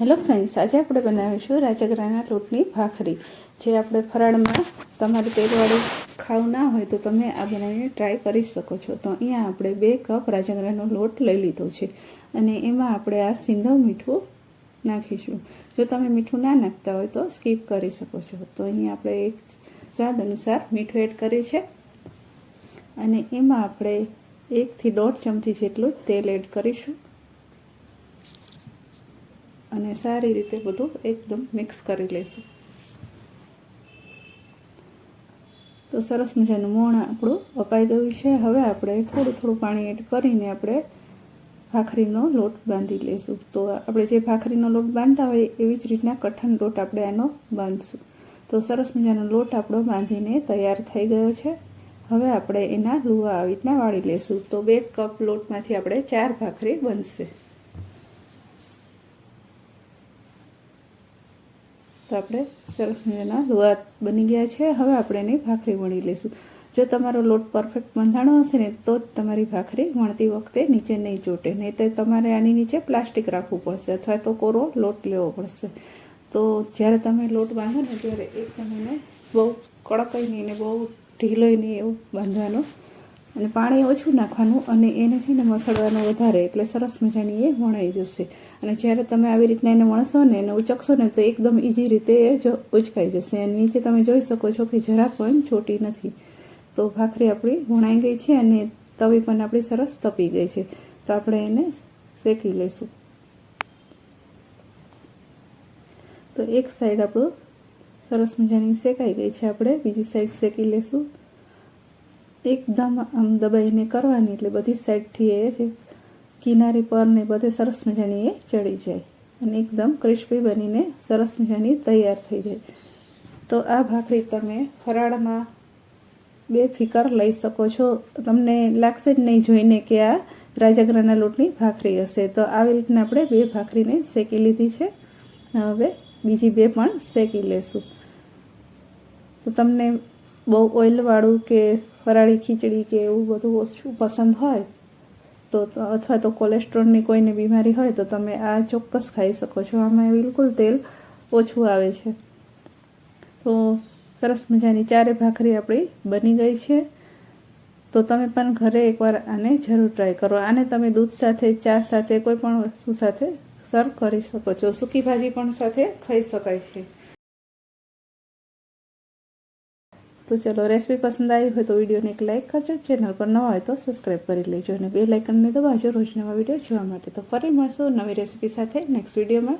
Hello friends, આજે આપણે બનાવીશું રાજગરાના લોટની ભાખરી. જે આપણે ફરાળમાં તમારે તેલવાળું ખાવું ના હોય તો તમે આ બનાવીને ટ્રાય કરી શકો છો. તો અહીંયા આપણે બે કપ રાજગરાનો લોટ લઈ લીધો છે અને એમાં આપણે આ સિંધવ મીઠું નાખીશું. જો તમે મીઠું ના નાખતા હોય તો સ્કીપ કરી શકો છો. તો અહીંયા આપણે એક સ્વાદ અનુસાર મીઠું એડ કરીએ છે અને એમાં આપણે એકથી દોઢ ચમચી જેટલું તેલ એડ કરીશું. અને સારી રીતે બધું એકદમ મિક્સ કરી લઈશું તો સરસ મજાનું મોણ આપણું અપાઈ ગયું છે. હવે આપણે થોડું થોડું પાણી એડ કરીને આપણે ભાખરીનો લોટ બાંધી લઈશું તો આપણે જે ભાખરીનો લોટ બાંધતા હોય એવી જ રીતના કઠણ લોટ આપણે આનો બાંધશું. તો સરસ મજાનો લોટ આપણો બાંધીને તૈયાર થઈ ગયો છે. હવે આપણે એના લુવા આવી રીતના વાળી લઈશું તો બે કપ લોટમાંથી આપણે ચાર ભાખરી બનશે. તો આપણે સરસ મજાના લુવા બની ગયા છે. હવે આપણે એની ભાખરી વણી લઈશું. જો તમારો લોટ પરફેક્ટ બંધાણો હશે ને, તો જ તમારી ભાખરી વણતી વખતે નીચે નહીં ચોટે. નહીં તો તમારે આની નીચે પ્લાસ્ટિક રાખવું પડશે અથવા તો કોરો લોટ લેવો પડશે. તો જ્યારે તમે લોટ બાંધો ને, ત્યારે એક તમને બહુ કડકાઈ નહીં ને બહુ ઢીલોય નહીં એવું બાંધવાનું અને પાણી ઓછું નાખવાનું અને એને છે ને મસળવાનું વધારે એટલે સરસ મજાની એ વણાઈ જશે. અને જ્યારે તમે આવી રીતના એને વણશો ને એને ઉચકશો ને તો એકદમ ઇઝી રીતે એ ઉચકાઈ જશે. અને નીચે તમે જોઈ શકો છો કે જરા પણ છોટી નથી. તો ભાખરી આપણી વણાઈ ગઈ છે અને તવી પણ આપણી સરસ તપી ગઈ છે. તો આપણે એને શેકી લઈશું. તો એક સાઈડ આપણું સરસ મજાની શેકાઈ ગઈ છે આપણે. બીજી સાઈડ શેકી લઈશું. એકદમ આમ દબાઈને કરવાની એટલે બધી સાઈડથી એ જે કિનારી પર ને બધે સરસ મજાની એ ચડી જાય. અને એકદમ ક્રિસ્પી બનીને સરસ મજાની તૈયાર થઈ જાય. તો આ ભાખરી તમે ફરાળમાં બે ફિકર લઈ શકો છો. તમને લાગશે જ નહીં જોઈને કે આ રાજાગરાના લોટની ભાખરી હશે. તો આવી રીતના આપણે બે ભાખરીને શેકી લીધી છે. હવે બીજી બે પણ શેકી લેશું. તો તમને બહુ ઓઇલવાળું કે ફરાળી ખીચડી કે એવું બધું ઓછું પસંદ હોય, તો અથવા તો કોલેસ્ટ્રોલની કોઈને બીમારી હોય, તો તમે આ ચોક્કસ ખાઈ શકો છો. આમાં બિલકુલ તેલ ઓછું આવે છે. તો સરસ મજાની ચારે ભાખરી આપણી બની ગઈ છે. તો તમે પણ ઘરે એકવાર આને જરૂર ટ્રાય કરો. આને તમે દૂધ સાથે, ચા સાથે, કોઈ પણ વસ્તુ સાથે સર્વ કરી શકો છો. સૂકી ભાજી પણ સાથે ખાઈ શકાય છે. તો ચલો રેસીપી પસંદ આવી હોય તો વિડીયોને એક લાઇક કરજો. ચેનલ પર નવા હોય તો સબસ્ક્રાઈબ કરી લેજો અને બે લાઇકનને દબાવજો રોજ નવા વીડિયો જોવા માટે. તો ફરી મળશું નવી રેસીપી સાથે નેક્સ્ટ વિડીયોમાં